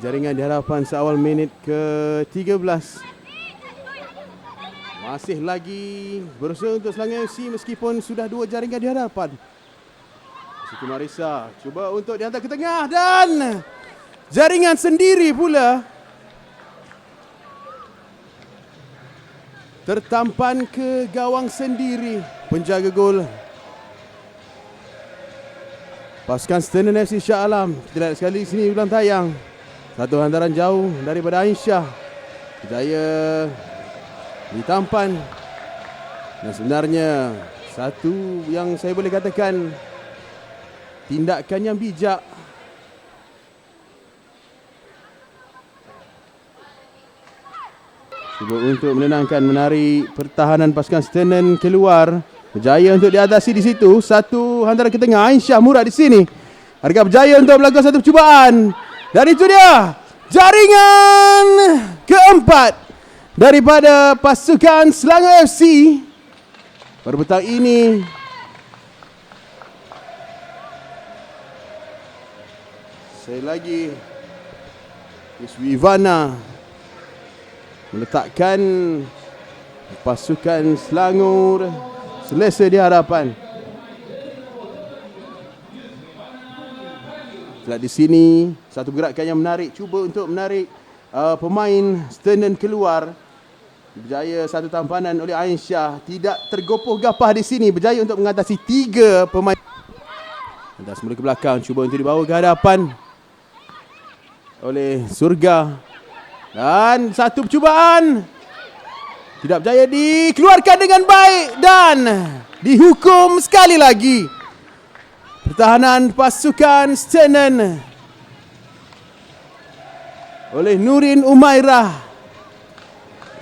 Jaringan di hadapan seawal minit ke-13. Masih lagi berusaha untuk Selangor FC meskipun sudah dua jaringan di hadapan. Siti Marisa cuba untuk dihantar ke tengah dan jaringan sendiri pula tertampan ke gawang sendiri penjaga gol pasukan Stenen FC Shah Alam kita lihat sekali sini ulang tayang satu hantaran jauh daripada Aisyah Jaya ditampan dan sebenarnya satu yang saya boleh katakan tindakan yang bijak Cuba untuk menenangkan menarik pertahanan pasukan Stenen keluar. Berjaya untuk diatasi di situ. Satu hantaran ke tengah. Aisyah Murad di sini. Harga berjaya untuk melakukan satu percubaan. Dan itu dia. Jaringan keempat daripada pasukan Selangor FC. Pada petang ini. Saya lagi. Yuswi Ivana meletakkan pasukan Selangor selesa di hadapan. Di sini satu gerakan yang menarik cuba untuk menarik uh, pemain Sternen keluar. Berjaya satu tampanan oleh Aisyah tidak tergopoh gapah di sini berjaya untuk mengatasi tiga pemain. Hendak semula ke belakang cuba untuk dibawa ke hadapan oleh Surga dan satu percubaan tidak berjaya dikeluarkan dengan baik dan dihukum sekali lagi. Pertahanan pasukan Stenen oleh Nurin Umairah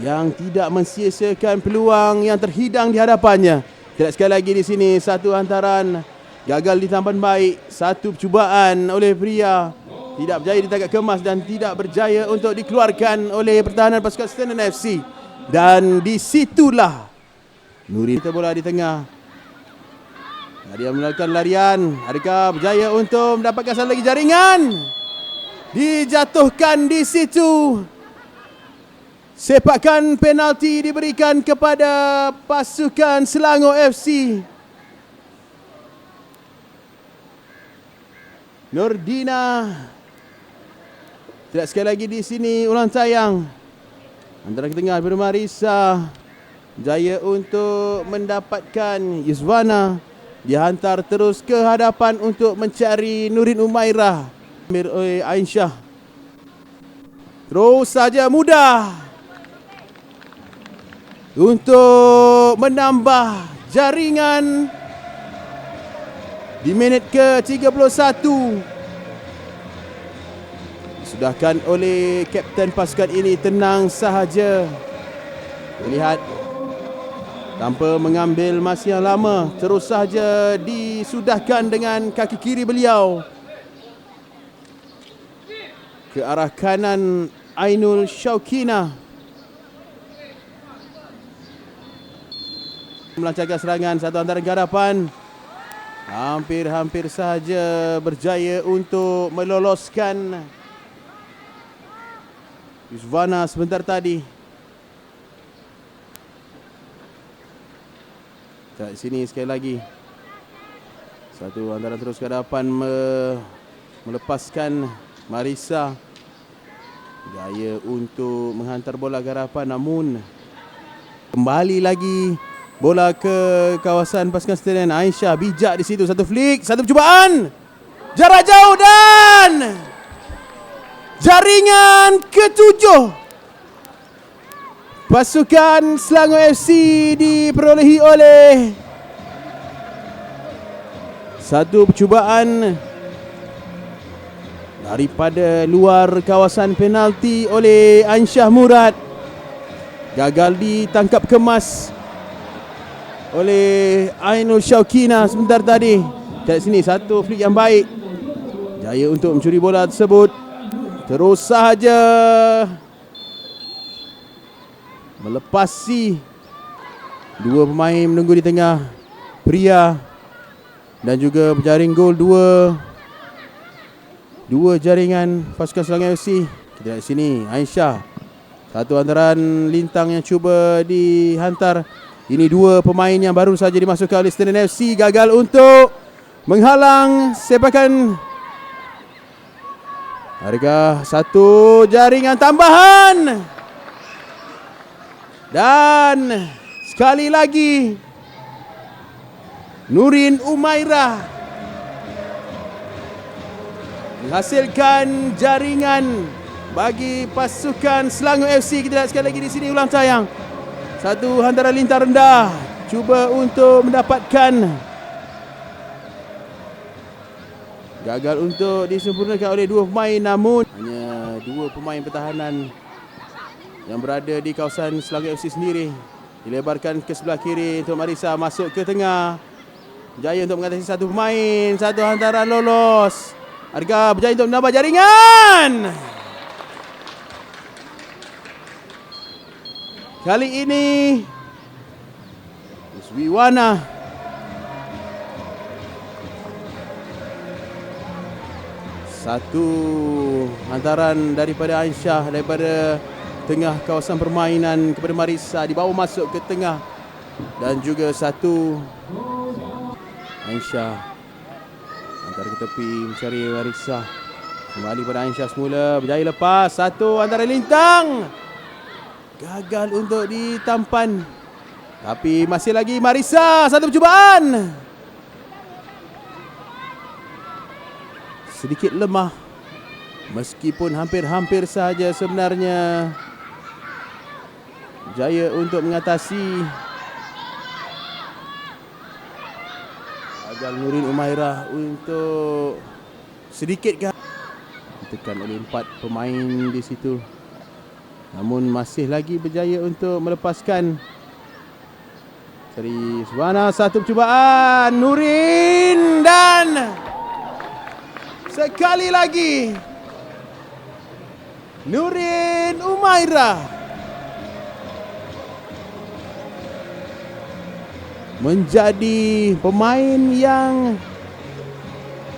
yang tidak mensia-siakan peluang yang terhidang di hadapannya. Tidak sekali lagi di sini satu hantaran gagal ditampan baik, satu percubaan oleh pria tidak berjaya ditangkap kemas dan tidak berjaya untuk dikeluarkan oleh pertahanan pasukan Stenen FC. Dan disitulah Nuri kita bola di tengah. Dia melakukan larian. Adakah berjaya untuk mendapatkan satu lagi jaringan? Dijatuhkan di situ. Sepakan penalti diberikan kepada pasukan Selangor FC. Nurdina tidak sekali lagi di sini ulang tayang. Antara ke tengah Marisa. Jaya untuk mendapatkan Yuswana. Dihantar terus ke hadapan untuk mencari Nurin Umairah. Amir oleh Aisyah. Terus saja mudah. Untuk menambah jaringan di minit ke-31 disudahkan oleh kapten pasukan ini tenang sahaja. Lihat tanpa mengambil masa yang lama terus sahaja disudahkan dengan kaki kiri beliau. Ke arah kanan Ainul Syaukina melancarkan serangan satu antara garapan. Hampir-hampir sahaja berjaya untuk meloloskan Yusvana sebentar tadi. Kat sini sekali lagi. Satu antara terus ke hadapan me, melepaskan Marisa. Gaya untuk menghantar bola ke hadapan namun kembali lagi bola ke kawasan pasukan stadion Aisyah bijak di situ satu flick satu percubaan jarak jauh dan Jaringan ketujuh Pasukan Selangor FC diperolehi oleh Satu percubaan Daripada luar kawasan penalti oleh Ansyah Murad. Gagal ditangkap kemas Oleh Ainul Syaukina sebentar tadi. Kat sini satu flick yang baik. Jaya untuk mencuri bola tersebut. Terus saja melepasi dua pemain menunggu di tengah pria dan juga penjaring gol dua dua jaringan pasukan Selangor FC. Kita lihat sini Aisyah. Satu antaran lintang yang cuba dihantar. Ini dua pemain yang baru saja dimasukkan oleh Stenen FC gagal untuk menghalang sepakan Harga satu jaringan tambahan. Dan sekali lagi Nurin Umairah menghasilkan jaringan bagi pasukan Selangor FC. Kita lihat sekali lagi di sini ulang tayang. Satu hantaran lintang rendah cuba untuk mendapatkan gagal untuk disempurnakan oleh dua pemain namun hanya dua pemain pertahanan yang berada di kawasan Selangor FC sendiri dilebarkan ke sebelah kiri untuk Marisa masuk ke tengah Berjaya untuk mengatasi satu pemain. Satu hantaran lolos. Harga berjaya untuk menambah jaringan. Kali ini Wiswana Satu hantaran daripada Aisyah daripada tengah kawasan permainan kepada Marisa dibawa masuk ke tengah. Dan juga satu Aisyah. Antara ke tepi mencari Marisa. Kembali pada Aisyah semula Berjaya lepas. Satu antara lintang. Gagal untuk ditampan. Tapi masih lagi Marisa Satu percubaan. Sedikit lemah. Meskipun hampir-hampir saja sebenarnya Jaya untuk mengatasi Gagal Nurin Umairah untuk sedikit kan ditekan oleh empat pemain di situ. Namun masih lagi berjaya untuk melepaskan Seri Subhana satu percubaan Nurin dan sekali lagi Nurin Umairah menjadi pemain yang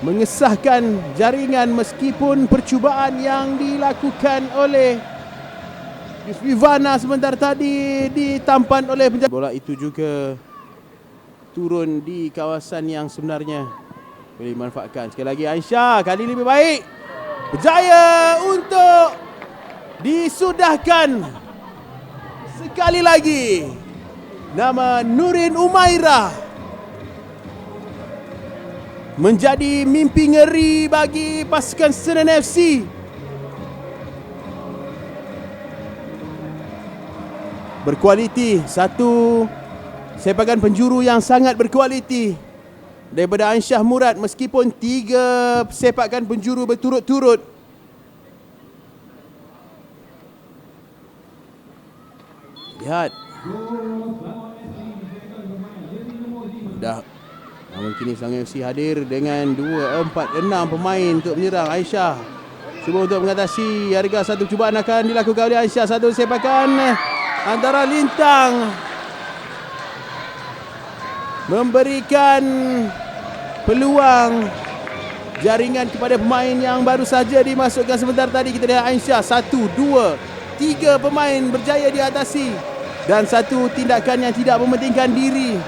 mengesahkan jaringan meskipun percubaan yang dilakukan oleh Vivana sebentar tadi ditampan oleh penjaga. Bola itu juga turun di kawasan yang sebenarnya. Boleh dimanfaatkan. Sekali lagi Aisyah kali lebih baik. Berjaya untuk disudahkan. Sekali lagi nama Nurin Umaira. Menjadi mimpi ngeri bagi pasukan Senen FC. Berkualiti satu sepakan penjuru yang sangat berkualiti daripada Ansyah Murad meskipun tiga sepakan penjuru berturut-turut. Lihat dah. Namun kini Selangor FC hadir dengan 2, 4, 6 pemain untuk menyerang Aisyah. Cuba untuk mengatasi harga satu cubaan akan dilakukan oleh Aisyah. Satu sepakan antara lintang. Memberikan peluang jaringan kepada pemain yang baru saja dimasukkan sebentar tadi. Kita lihat Aisyah satu, dua, tiga pemain berjaya diatasi. Dan satu tindakan yang tidak mementingkan diri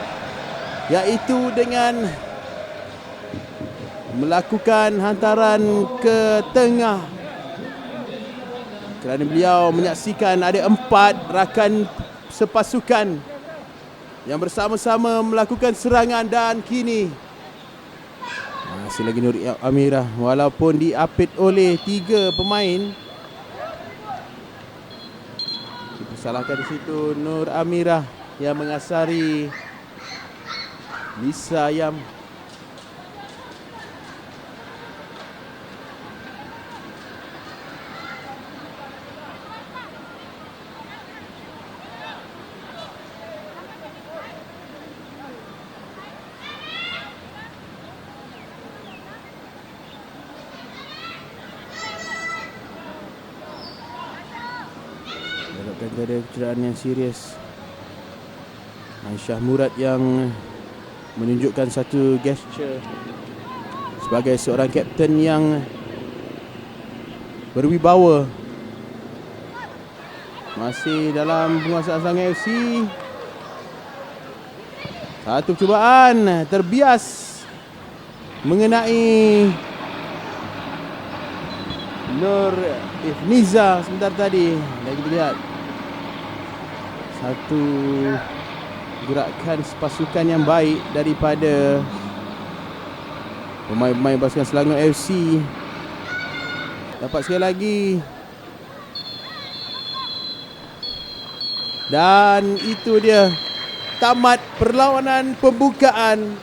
iaitu dengan melakukan hantaran ke tengah. Kerana beliau menyaksikan ada empat rakan sepasukan yang bersama-sama melakukan serangan dan kini masih lagi Nur Amirah. Walaupun diapit oleh tiga pemain dipersalahkan di situ Nur Amirah yang mengasari Lisa Ayam. Dalam ada kecederaan yang serius. Aisyah Murad yang menunjukkan satu gesture sebagai seorang kapten yang berwibawa. Masih dalam penguasaan Selangor FC. Satu percubaan terbias mengenai Nur Ifniza sebentar tadi. Dan kita lihat satu gerakan pasukan yang baik daripada pemain-pemain pasukan Selangor FC. Dapat sekali lagi. Dan itu dia tamat perlawanan pembukaan